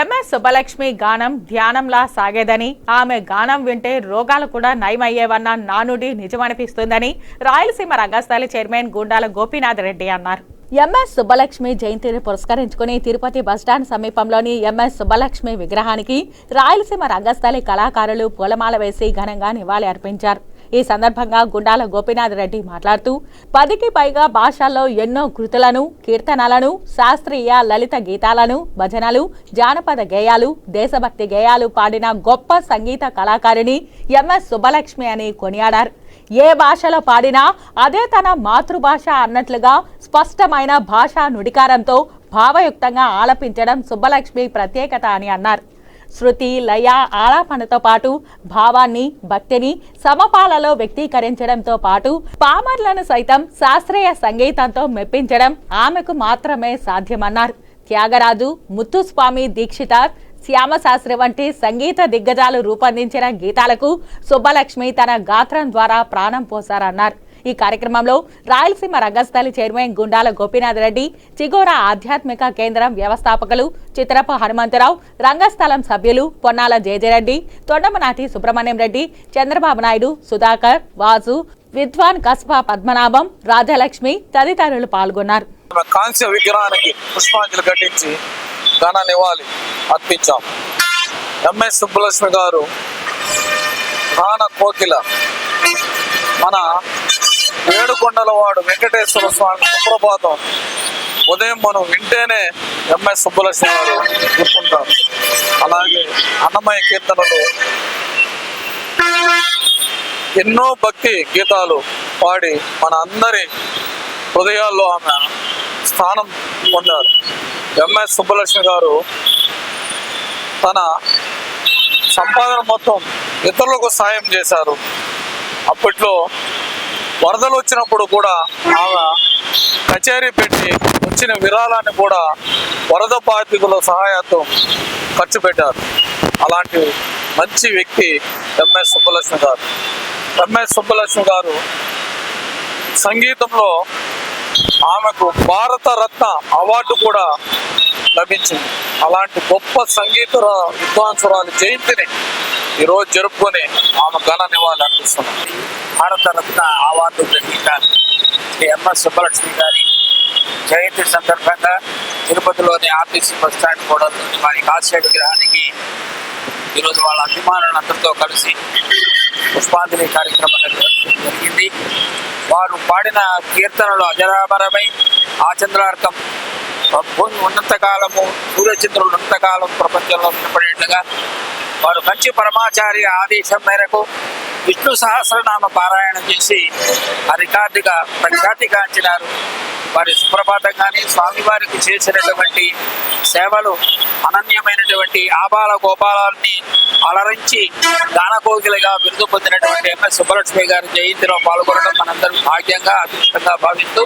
MS Subbalakshmi గానం ధ్యానంలా సాగేదని. ఆమె గానం వింటే రోగాలు కూడా నయమయ్యేవన్న నానుడి నిజమనిపిస్తుందని రాయలసీమ రంగస్థలి చైర్మన్ గుండాల గోపీనాథ్ రెడ్డి అన్నారు. ఎంఎస్ సుబ్బలక్ష్మి జయంతిని పురస్కరించుకుని తిరుపతి బస్టాండ్ సమీపంలోని ఎంఎస్ సుబ్బలక్ష్మి విగ్రహానికి రాయలసీమ రంగస్థలి కళాకారులు పూలమాల వేసి ఘనంగా నివాళి అర్పించారు ఈ సందర్భంగా గుండాల గోపీనాథ్ రెడ్డి మాట్లాడుతూ పదికి పైగా భాషల్లో ఎన్నో కృతులను కీర్తనలను శాస్త్రీయ లలిత గీతాలను భజనలు జానపద గేయాలు దేశభక్తి గేయాలు పాడిన గొప్ప సంగీత కళాకారిణి ఎంఎస్ సుబ్బలక్ష్మి అని కొనియాడారు. ఏ భాషలో పాడినా అదే తన మాతృభాష అన్నట్లుగా స్పష్టమైన భాషా నుడికారంతో భావయుక్తంగా ఆలపించడం సుబ్బలక్ష్మి ప్రత్యేకత అని అన్నారు. శృతి లయ ఆలాపనతో పాటు భావాన్ని భక్తిని సమపాలలో వ్యక్తీకరించడంతో పాటు పామర్లను సైతం శాస్త్రీయ సంగీతంతో మెప్పించడం ఆమెకు మాత్రమే సాధ్యమన్నారు. త్యాగరాజు ముత్తుస్వామి దీక్షితార్ శ్యామశాస్త్రి వంటి సంగీత దిగ్గజాలు రూపొందించిన గీతాలకు సుబ్బలక్ష్మి తన గాత్రం ద్వారా ప్రాణం పోసారన్నారు ఈ కార్యక్రమంలో రాయలసీమ రంగస్థలి చైర్మన్ గుండాల గోపీనాథ్ రెడ్డి చిగోరా ఆధ్యాత్మిక కేంద్రం వ్యవస్థాపకులు చిత్రప హనుమంతరావు రంగస్థలం సభ్యులు పొన్నాల జయజయరెడ్డి తొండమనాటి సుబ్రహ్మణ్యం రెడ్డి చంద్రబాబు నాయుడు సుధాకర్ వాసు విద్వాన్ కస్బా పద్మనాభం రాజలక్ష్మి తదితరులు పాల్గొన్నారు. కాంస్య విగ్రహానికి పుష్పాంజలి ఘటించి ఘన నివాళి అర్పించాం. ఎంఎస్ సుబ్బలక్ష్మి గారు గాన కోకిల మన ఏడుకొండల వాడు వెంకటేశ్వర స్వామి సుప్రభాతం. ఉదయం మనం వింటేనే ఎంఎస్ సుబ్బలక్ష్మి గారు గుర్తుంటారు అలాగే అన్నమయ్య కీర్తనలు. ఎన్నో భక్తి గీతాలు పాడి మన అందరి హృదయాల్లో ఆమె స్థానం పొందారు. ఎంఎస్ సుబ్బలక్ష్మి గారు తన సంపాదన మొత్తం ఇతరులకు సాయం చేశారు. అప్పట్లో వరదలు వచ్చినప్పుడు కూడా ఆమె కచేరీ పెట్టి వచ్చిన విరాళాన్ని కూడా వరద బాధితుల సహాయంతో ఖర్చు పెట్టారు. అలాంటి మంచి వ్యక్తి ఎంఎస్ సుబ్బలక్ష్మి గారు. ఎంఎస్ సుబ్బలక్ష్మి గారు సంగీతంలో ఆమెకు భారత రత్న అవార్డు కూడా లభించింది. అలాంటి గొప్ప సంగీత విద్వాంసురాలు జయంతిని ఈరోజు జరుపుకొని ఆమె ఘన నివాళి అర్పిస్తున్నాం. భారత రత్న అవార్డు గ్రహీత శ్రీ ఎంఎస్ సుబ్బలక్ష్మి గారి జయంతి సందర్భంగా తిరుపతిలోని ఆర్టీసీ బస్ స్టాండ్ కూడా వారి కాశ్య విగ్రహానికి ఈరోజు వాళ్ళ అభిమానులందరితో కలిసి పుష్పాంజలి కార్యక్రమం జరిగింది. వారు పాడిన కీర్తనలు అజరామరమై ఆచంద్రార్థం భూమి ఉన్నంతకాలము సూర్యచంద్రులు ఉన్నంతకాలం ప్రపంచంలో వినపడేట్లుగా వారు మంచి పరమాచార్య ఆదేశం మేరకు విష్ణు సహస్రనామ పారాయణం చేసి ఆ రికార్డుగా ప్రఖ్యాతిగాంచినారు వారి సుప్రభాతం కానీ స్వామివారికి చేసినటువంటి సేవలు అనన్యమైనటువంటి ఆబాల గోపాలాన్ని అలరించి గానకోగిలిగా బిరుదు పొందినటువంటి ఎంఎస్ సుబ్బలక్ష్మి గారి జయంతిలో పాల్గొనడం మనందరం భాగ్యంగా అదృష్టంగా భావిస్తూ